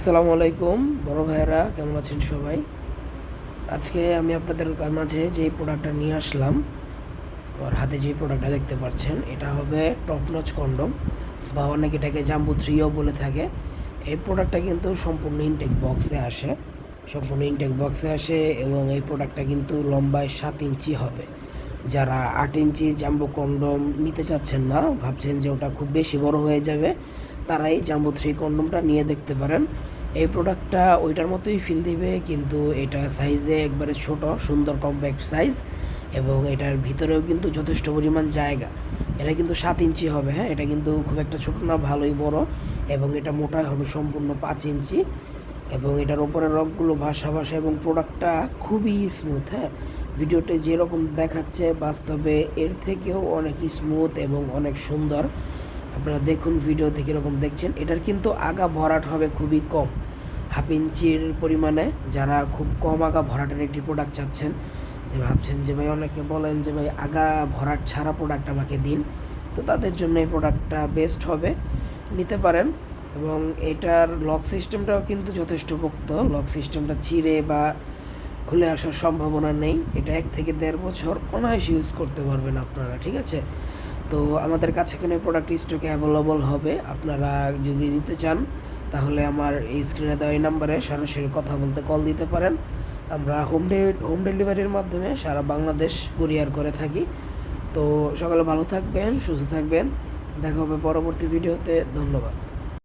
আসসালামু আলাইকুম, বড় ভাইয়েরা, কেমন আছেন সবাই? আজকে আমি আপনাদের মাঝে যে প্রোডাক্টটা নিয়ে আসলাম আমার হাতে যে প্রোডাক্টটা দেখতে পাচ্ছেন, এটা হবে টপ নচ কন্ডম বা অনেকে এটাকে জাম্বু থ্রিও বলে থাকে। এই প্রোডাক্টটা কিন্তু সম্পূর্ণ ইনটেক বক্সে আসে, সম্পূর্ণ ইনটেক বক্সে আসে এবং এই প্রোডাক্টটা কিন্তু লম্বায় সাত ইঞ্চি হবে। যারা আট ইঞ্চি জাম্বো কন্ডম নিতে চাচ্ছেন না, ভাবছেন যে ওটা খুব বেশি বড় হয়ে যাবে তারা এই জাম্বো থ্রি কন্ডমটা নিয়ে দেখতে পারেন। এই প্রোডাক্টটা ওইটার মতোই ফিল দিবে, কিন্তু এটা সাইজে একবারে ছোট, সুন্দর কম্প্যাক্ট সাইজ এবং এটার ভিতরেও কিন্তু যথেষ্ট পরিমাণ জায়গা। এটা কিন্তু সাত ইঞ্চি হবে হ্যাঁ? এটা কিন্তু খুব একটা ছোট না, ভালোই বড় এবং এটা মোটা হবে সম্পূর্ণ পাঁচ ইঞ্চি এবং এটার ওপরের রকগুলো ভাসা ভাসা এবং প্রোডাক্টটা খুবই স্মুথ হ্যাঁ? ভিডিওতে যেরকম দেখাচ্ছে, বাস্তবে এর থেকেও অনেক স্মুথ এবং অনেক সুন্দর। আপনারা দেখুন ভিডিওতে কীরকম দেখছেন। এটার কিন্তু আগা ভরাট হবে খুবই কম। হাফ ইঞ্চির পরিমাণে যারা খুব কম আগা ভরাটের একটি প্রোডাক্ট চাচ্ছেন, যে ভাবছেন যে ভাই অনেকে বলেন যে ভাই আগা ভরাট ছাড়া প্রোডাক্ট আমাকে দিন, তো তাদের জন্য এই প্রোডাক্টটা বেস্ট হবে। নিতে পারেন এবং এটার লক সিস্টেমটাও কিন্তু যথেষ্ট পোক্ত লক সিস্টেমটা ছিঁড়ে বা খুলে আসার সম্ভাবনা নেই। এটা এক থেকে দেড় বছর অনায়াসে ইউজ করতে পারবেন আপনারা, ঠিক আছে? তো আমাদের কাছে এখানে প্রোডাক্ট স্টকে অ্যাভেলেবল হবে, আপনারা যদি নিতে চান, তাহলে আমার এই স্ক্রিনে দেওয়া এই নাম্বারে সরাসরি কথা বলতে কল দিতে পারেন। আমরা হোম হোম ডেলিভারির মাধ্যমে সারা বাংলাদেশ কুরিয়ার করে থাকি। তো সকালে ভালো থাকবেন, সুস্থ থাকবেন। দেখা হবে পরবর্তী ভিডিওতে ধন্যবাদ।